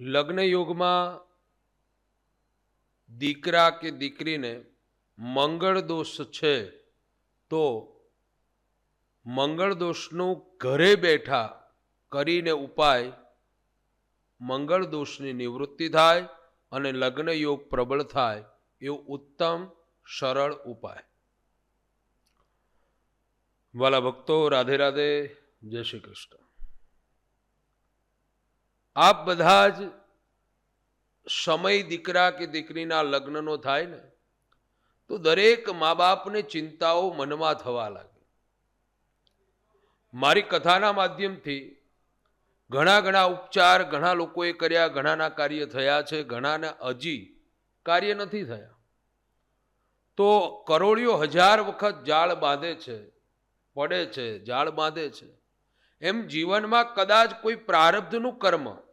લગ્ન યોગમાં દીકરા કે દીકરીને મંગળ દોષ છે, તો મંગળ દોષનું ઘરે બેઠા કરીને ઉપાય મંગળ દોષની નિવૃત્તિ થાય અને લગ્ન યોગ પ્રબળ થાય એવો ઉત્તમ, સરળ ઉપાય. વાલા ભક્તો, રાધે રાધે, જય શ્રી કૃષ્ણ. આપ બધા જ સમય દીકરા કે દીકરીના લગ્નનો થાય ને, તો દરેક મા બાપને ચિંતાઓ મનમાં થવા લાગે. મારી કથાના માધ્યમથી ઘણા ઘણા ઉપચાર ઘણા લોકોએ કર્યા, ઘણાના કાર્ય થયા છે, ઘણાને હજી કાર્ય નથી થયા. તો કરોડિયો હજાર વખત જાળ બાંધે છે, પડે છે, જાળ બાંધે છે. એમ જીવનમાં કદાચ કોઈ પ્રારબ્ધનું કર્મ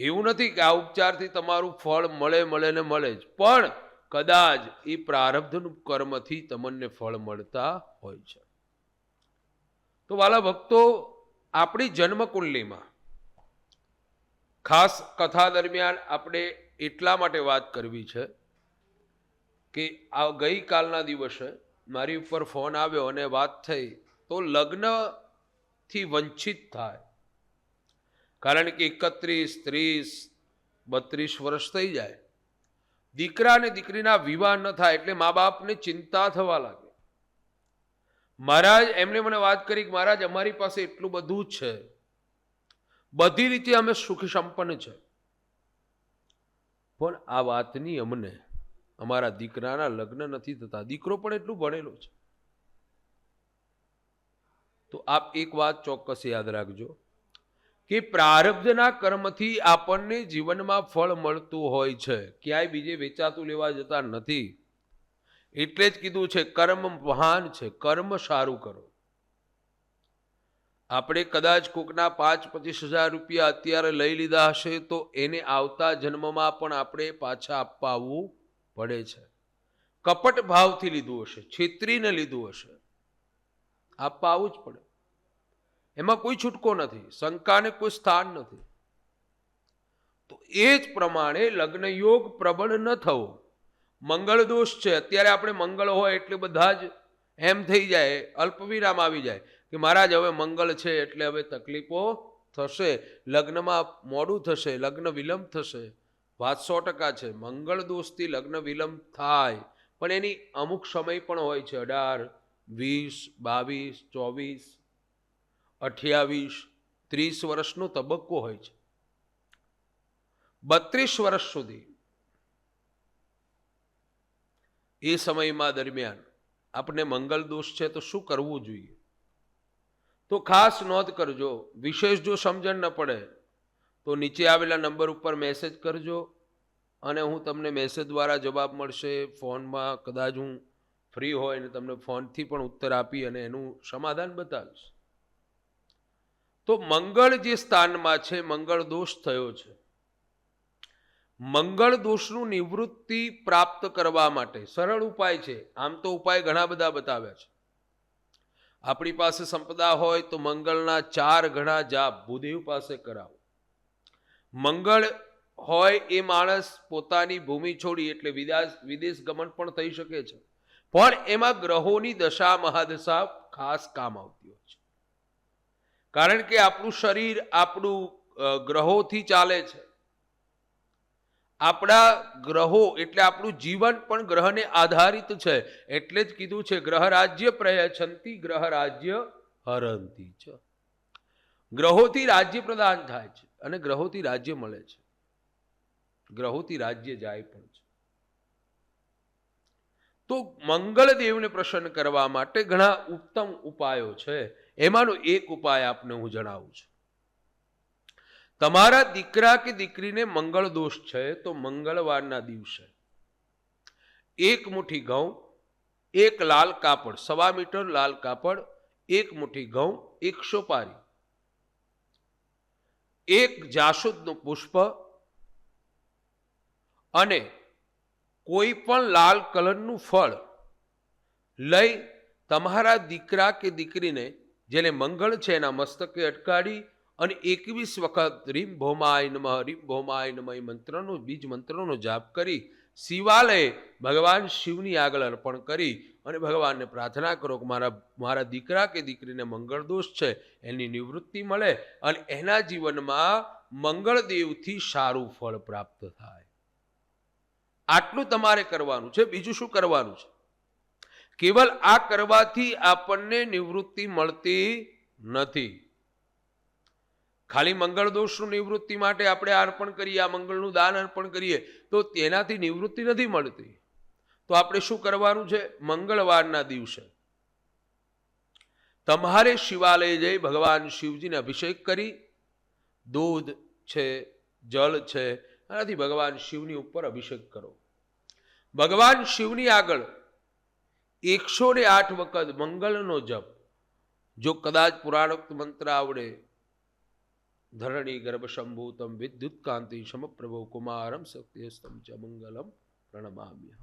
એવું નથી કે આ ઉપચારથી તમારું ફળ મળે મળે ને મળે જ. પણ કદાચ એ પ્રારબ્ધનું કર્મથી તમને ફળ મળતા હોય છે. તો વાલા ભક્તો, આપણી જન્મકુંડલીમાં ખાસ કથા દરમિયાન આપણે એટલા માટે વાત કરવી છે કે આ ગઈકાલના દિવસે મારી ઉપર ફોન આવ્યો અને વાત થઈ તો લગ્નથી વંચિત થાય. કારણ કે એકત્રીસ, ત્રીસ, બત્રીસ વર્ષ થઈ જાય. દીકરા અને દીકરીના વિવાહ ન થાય એટલે મા બાપને ચિંતા થવા લાગે. મહારાજ એમને મને વાત કરી કે મહારાજ, અમારી પાસે એટલું બધું જ છે. બધી રીતે અમે સુખી સંપન્ન છે. પણ આ વાતની અમને અમારા દીકરાના લગ્ન નથી થતા. દીકરો પણ એટલું ભણેલો છે. તો આપ એક વાત ચોક્કસ યાદ રાખજો. કે પ્રારબ્ધના કર્મથી આપણને જીવનમાં ફળ મળતું હોય છે. ક્યાંય બીજે વેચાતું લેવા જતા નથી. એટલે જ કીધું છે, કર્મ મહાન છે, કર્મ સારું કરો. આપણે કદાચ કોકના પાંચ પચીસ હજાર રૂપિયા અત્યારે લઈ લીધા હશે તો એને આવતા જન્મમાં પણ આપણે પાછા આપવા આવવું પડે છે. કપટ ભાવથી લીધું હશે, છેતરીને લીધું હશે. આપવા આવવું જ પડે. એમાં કોઈ છૂટકો નથી, શંકાને કોઈ સ્થાન નથી. તો એ જ પ્રમાણે લગ્ન યોગ પ્રબળ ન થવો. મંગળ દોષ છે, અત્યારે આપણે મંગળ હોય એટલે બધા જ એમ થઈ જાય, અલ્પવિરામ આવી જાય કે મહારાજ, હવે મંગળ છે એટલે હવે તકલીફો થશે, લગ્નમાં મોડું થશે, લગ્ન વિલંબ થશે. વાત સો ટકા છે, મંગળ દોષથી લગ્ન વિલંબ થાય, પણ એની અમુક સમય પણ હોય છે, અઢાર, વીસ, બાવીસ, ચોવીસ અઠ્યાવીસ, ત્રીસ વર્ષનો તબક્કો હોય છે. બત્રીસ વર્ષ સુધી એ સમયમાં દરમિયાન આપણે મંગલ દોષ છે તો શું કરવું જોઈએ? તો ખાસ નોંધ કરજો, વિશેષ જો સમજણ ન પડે તો નીચે આવેલા નંબર ઉપર મેસેજ કરજો અને હું તમને મેસેજ દ્વારા જવાબ મળશે. ફોનમાં કદાચ હું ફ્રી હોય ને તમને ફોનથી પણ ઉત્તર આપી અને એનું સમાધાન બતાવીશ. તો મંગળ જે સ્થાનમાં છે, મંગળ દોષ થયો છે. મંગળ દોષનું નિવૃત્તિ પ્રાપ્ત કરવા માટે સરળ ઉપાય છે. આમ તો ઉપાય ઘણા બધા બતાવ્યા છે. આપણી પાસે સંપદા હોય તો મંગળના ચાર ઘણા જાપ ભૂદેવ પાસે કરાવો. મંગળ હોય એ માણસ પોતાની ભૂમિ છોડી એટલે વિદેશ વિદેશ ગમન પણ થઈ શકે છે. પણ એમાં ગ્રહોની દશા મહાદશા ખાસ કામ આવતી હોય. કારણ કે આપણું શરીર આપણું ગ્રહોથી ચાલે છે. આપણા ગ્રહો એટલે આપણું જીવન પણ ગ્રહને આધારિત છે. એટલે જ કીધું છે, ગ્રહ રાજ્ય પ્રયછંતી, ગ્રહ રાજ્ય હરંતી છે. ગ્રહોથી રાજ્ય પ્રદાન થાય છે અને ગ્રહોથી રાજ્ય મળે છે. ગ્રહોથી રાજ્ય જાય પણ છે. તો મંગળ દેવને પ્રસન્ન કરવા માટે ઘણા ઉત્તમ ઉપાયો છે. એમાંનો એક ઉપાય આપને હું જણાવું છું. તમારા દીકરા કે દીકરીને મંગળ દોષ છે તો મંગળવારના દિવસે એક મુઠ્ઠી ઘઉં, એક લાલ કાપડ, સવા મીટર લાલ કાપડ, એક મુઠ્ઠી ઘઉં, એક સોપારી, એક જાસૂદનું પુષ્પ અને કોઈ પણ લાલ કલરનું ફળ લઈ તમારા દીકરા કે દીકરીને જેને મંગળ છે એના મસ્તકે અટકાડી અને એકવીસ વખત રીમ ભોમાય નમઃ, રીમ ભોમાય નમઃ એ મંત્રનો, બીજ મંત્રનો જાપ કરી શિવાલય ભગવાન શિવની આગળ અર્પણ કરી અને ભગવાનને પ્રાર્થના કરો કે મારા મારા દીકરા કે દીકરીને મંગળ દોષ છે, એની નિવૃત્તિ મળે અને એના જીવનમાં મંગળદેવથી સારું ફળ પ્રાપ્ત થાય. આટલું તમારે કરવાનું છે, બીજું શું કરવાનું છે? કેવલ આ કરવાથી આપણને નિવૃત્તિ મળતી નથી. ખાલી મંગળ દોષનું નિવૃત્તિ માટે આપણે અર્પણ કરીએ, આ મંગળનું દાન અર્પણ કરીએ, તો તેનાથી નિવૃત્તિ નથી મળતી. તો આપણે શું કરવાનું છે? મંગળવારના દિવસે તમારે શિવાલય જઈ ભગવાન શિવજીને અભિષેક કરી. દૂધ છે, જળ છે, આનાથી ભગવાન શિવની ઉપર અભિષેક કરો. ભગવાન શિવની આગળ એકસો ને આઠ વખત મંગળનો જપ. જો કદાચ પુરાણોક્ત મંત્ર આવડે, ધરણી ગર્ભશંભૂતમ વિદ્યુત કાંતિ સમપ્રભો કુમારમ સત્યસ્તમ ચ મંગલમ પ્રણમામ્ય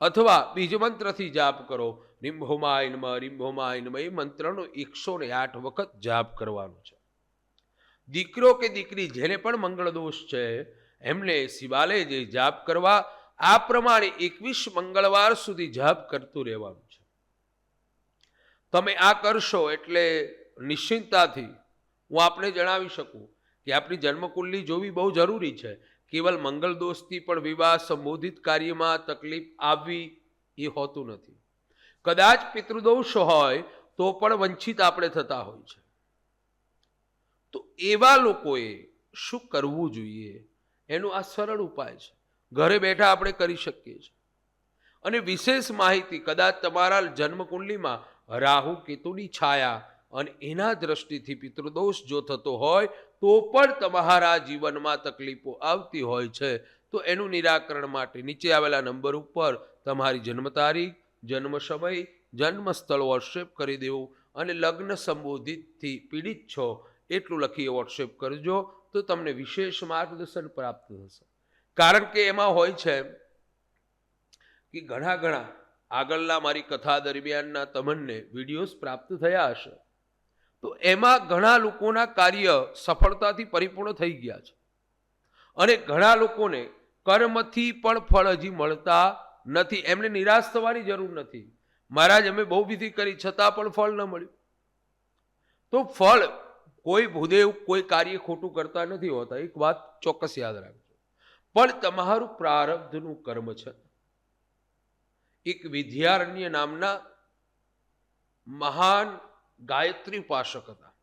અથવા બીજ મંત્રથી જાપ કરો રિંભોમાયનમ રિંભોમાયનમ રિંભોમાય નમ એ મંત્રનો એકસો ને આઠ વખત જાપ કરવાનો છે. દીકરો કે દીકરી જેને પણ મંગળ દોષ છે, એમને શિવાલય જે જાપ કરવા આ પ્રમાણે એકવીસ મંગળવાર સુધી જાપ કરતું રહેવાનું છે. તમે આ કરશો એટલે નિશ્ચિંતતાથી હું આપને જણાવી શકું કે આપણી જન્મકુંડલી જોવી બહુ જરૂરી છે. કેવલ મંગળ દોષથી પણ વિવાહ સંબોધિત કાર્યમાં તકલીફ આવવી એ હોતું નથી. કદાચ પિતૃદોષ હોય તો પણ વંચિત આપણે થતા હોય છે. તો એવા લોકોએ શું કરવું જોઈએ? એનું આ સરળ ઉપાય છે. ઘરે બેઠા આપણે કરી શકીએ છીએ. અને વિશેષ માહિતી, કદાચ તમારા જન્મકુંડલીમાં રાહુ, કેતુની છાયા અને એના દ્રષ્ટિથી પિતૃદોષ જો થતો હોય, તો પણ તમારા જીવનમાં તકલીફો આવતી હોય છે. તો એનું નિરાકરણ માટે નીચે આવેલા નંબર ઉપર તમારી જન્મ તારીખ, જન્મ સમય, જન્મ સ્થળ વોટ્સએપ કરી દેવું અને લગ્ન સંબોધિતથી પીડિત છો એટલું લખી વોટ્સએપ કરજો તો તમને વિશેષ માર્ગદર્શન પ્રાપ્ત થશે. કારણ કે એમાં હોય છે કે ઘણા ઘણા આગળના મારી કથા દરમિયાનના તમને વિડીયોઝ પ્રાપ્ત થયા હશે. તો એમાં ઘણા લોકોના કાર્ય સફળતાથી પરિપૂર્ણ થઈ ગયા છે. અને ઘણા લોકોને કર્મથી પણ ફળ હજી મળતા નથી. એમને નિરાશ થવાની જરૂર નથી. મહારાજ, અમે બહુ વિધિ કરી, છતાં પણ ફળ ન મળ્યું. તો ફળ કોઈ ભૂદેવ કોઈ કાર્ય ખોટું કરતા નથી હોતા. એક વાત ચોક્કસ યાદ રાખજો. પણ તમારું પ્રારબ્ધનું કર્મ છે. એક વિદ્યારણ્ય નામના મહાન ગાયત્રી ઉપાસક હતા.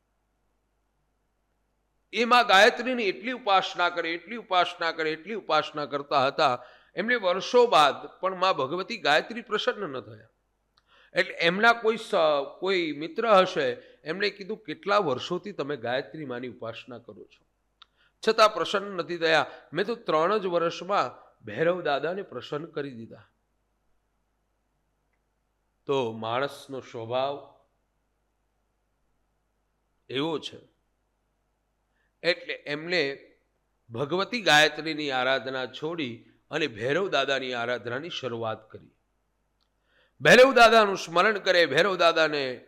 એમાં ગાયત્રીની એટલી ઉપાસના કરે, એટલી ઉપાસના કરે, એટલી ઉપાસના કરતા હતા. એમને વર્ષો બાદ પણ માં ભગવતી ગાયત્રી પ્રસન્ન ન થયા. એટલે એમના કોઈ કોઈ મિત્ર હશે, એમણે કીધું, કેટલા વર્ષોથી તમે ગાયત્રી માની ઉપાસના કરો છો? છતાં પ્રસન્ન નથી થયા. મેં તો ત્રણ જ વર્ષમાં ભૈરવ દાદાને પ્રસન્ન કરી દીધા. તો માણસનો સ્વભાવ એવો છે. એટલે એમને ભગવતી ગાયત્રીની આરાધના છોડી અને ભૈરવ દાદાની આરાધનાની શરૂઆત કરી. ભૈરવ દાદાનું સ્મરણ કરે, ભૈરવ દાદાને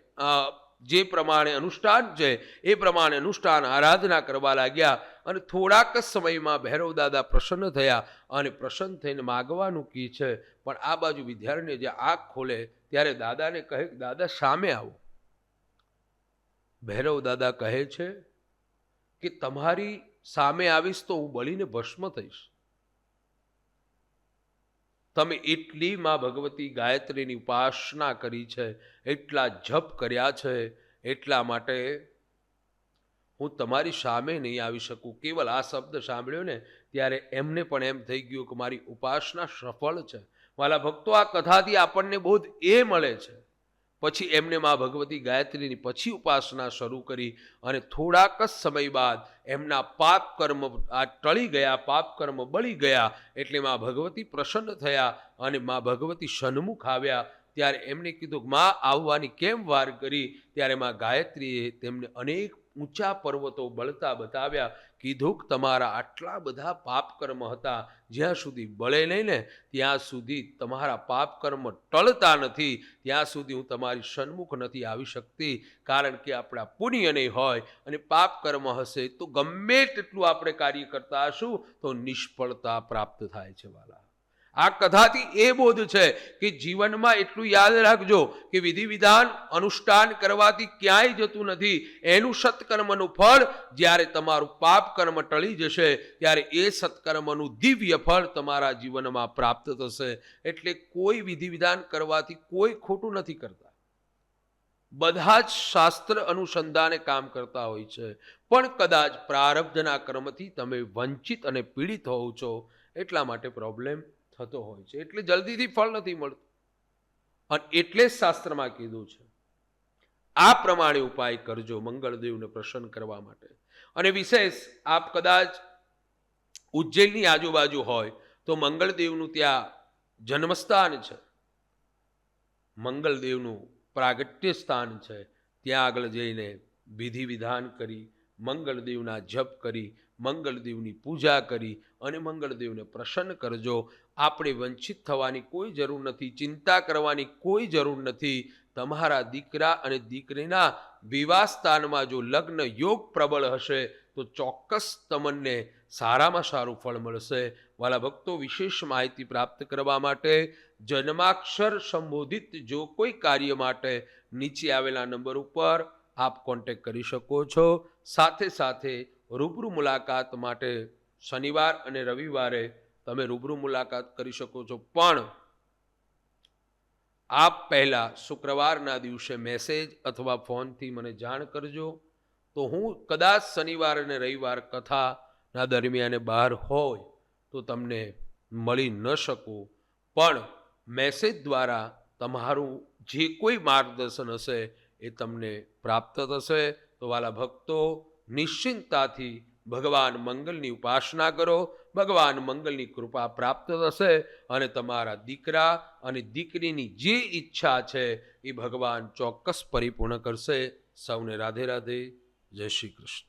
જે પ્રમાણે અનુષ્ઠાન છે, એ પ્રમાણે અનુષ્ઠાન આરાધના કરવા લાગ્યા. અને થોડાક સમયમાં ભૈરવ દાદા પ્રસન્ન થયા અને પ્રસન્ન થઈને માગવાનું કી છે, પણ આ બાજુ વિદ્યાર્થીને જે આંખ ખોલે ત્યારે દાદાને કહે દાદા સામે આવો. ભૈરવ દાદા કહે છે કે, તમારી સામે આવીશ તો હું બળીને ભસ્મ થઈશ. તમે એટલી માં ભગવતી ગાયત્રીની ઉપાસના કરી છે, એટલા જપ કર્યા છે, એટલા માટે હું તમારી સામે નહીં આવી શકું. કેવલ આ શબ્દ સાંભળ્યો ને ત્યારે એમને પણ એમ થઈ ગયું કે મારી ઉપાસના સફળ છે. મારા ભક્તો, આ કથાથી આપણને બોધ એ મળે છે. પછી એમને મા ભગવતી ગાયત્રીની પછી ઉપાસના શરૂ કરી અને થોડાક જ સમય બાદ એમના પાપ કર્મ આ ટળી ગયા, પાપ કર્મ બળી ગયા એટલે મા ભગવતી પ્રસન્ન થયા અને મા ભગવતી સન્મુખ આવ્યા. ત્યારે એમને કીધું કે, મા, આવવાની કેમ વાર કરી? ત્યારે મા ગાયત્રીએ તેમને અનેક ઊંચા પર્વતો બળતા બતાવ્યા કીધું કે તમારા આટલા બધા પાપ કર્મ હતા, જ્યાં સુધી બળે નહીં ને, ત્યાં સુધી તમારા પાપ કર્મ ટળતા નથી, ત્યાં સુધી હું તમારી સન્મુખ નથી આવી શકતી, કારણ કે આપણા પુણ્ય નહીં હોય અને પાપ કર્મ હશે તો ગમે તેટલું આપણે કાર્ય કરતા હશું, તો નિષ્ફળતા પ્રાપ્ત થાય છે, વાલા. આ કથાથી એ બોધ છે કે જીવનમાં એટલું યાદ રાખજો કે વિધિ વિધાન અનુષ્ઠાન કરવાથી ક્યાંય જતું નથી. એનું સત્કર્મનું ફળ જ્યારે તમારું પાપ કર્મ ટળી જશે, ત્યારે એ સત્કર્મનું દિવ્ય ફળ તમારા જીવનમાં પ્રાપ્ત થશે. એટલે કોઈ વિધિ વિધાન કરવાથી કોઈ ખોટું નથી કરતા. બધા જ શાસ્ત્ર અનુસંધાને કામ કરતા હોય છે. પણ કદાચ પ્રારબ્ધના કર્મથી તમે વંચિત અને પીડિત હોવ છો. એટલા માટે પ્રોબ્લેમ થતો હોય છે. એટલે જલ્દીથી ફળ નથી મળતું. અને એટલે જ શાસ્ત્રમાં કીધું છે. આ પ્રમાણે ઉપાય કરજો મંગળદેવને પ્રસન્ન કરવા માટે. અને વિશેષ આપ કદાચ ઉજ્જૈનની આજુબાજુ હોય તો મંગળદેવનું ત્યાં જન્મસ્થાન છે. મંગળદેવનું પ્રાગટ્ય સ્થાન છે. ત્યાં આગળ જઈને વિધિ વિધાન કરી, મંગળદેવના જપ કરી, મંગળદેવની પૂજા કરી અને મંગળદેવને પ્રસન્ન કરજો. આપણે વંચિત થવાની કોઈ જરૂર નથી, ચિંતા કરવાની કોઈ જરૂર નથી. તમારા દીકરા અને દીકરીના વિવાહ સ્થાનમાં જો લગ્ન યોગ પ્રબળ હશે, તો ચોક્કસ તમને સારામાં સારું ફળ મળશે. વાલા ભક્તો, વિશેષ માહિતી પ્રાપ્ત કરવા માટે જન્માક્ષર સંબોધિત જો કોઈ કાર્ય માટે નીચે આવેલા નંબર ઉપર આપ કોન્ટેક કરી શકો છો. સાથે સાથે રૂબરૂ મુલાકાત માટે શનિવાર અને રવિવારે તમે રૂબરૂ મુલાકાત કરી શકો છો. પણ આપ પહેલાં શુક્રવારના દિવસે મેસેજ અથવા ફોનથી મને જાણ કરજો. તો હું કદાચ શનિવાર અને રવિવાર કથાના દરમિયાને બહાર હોય તો તમને મળી ન શકું. પણ મેસેજ દ્વારા તમારું જે કોઈ માર્ગદર્શન હશે એ તમને પ્રાપ્ત થશે. તો વાલા ભક્તો નિશ્ચિંતાથી ભગવાન મંગલની ઉપાસના કરો, ભગવાન મંગલની કૃપા પ્રાપ્ત થશે અને તમારા દીકરા અને દીકરીની જે ઈચ્છા છે એ ભગવાન ચોક્કસ પરિપૂર્ણ કરશે. સૌને રાધે રાધે. જય શ્રી કૃષ્ણ.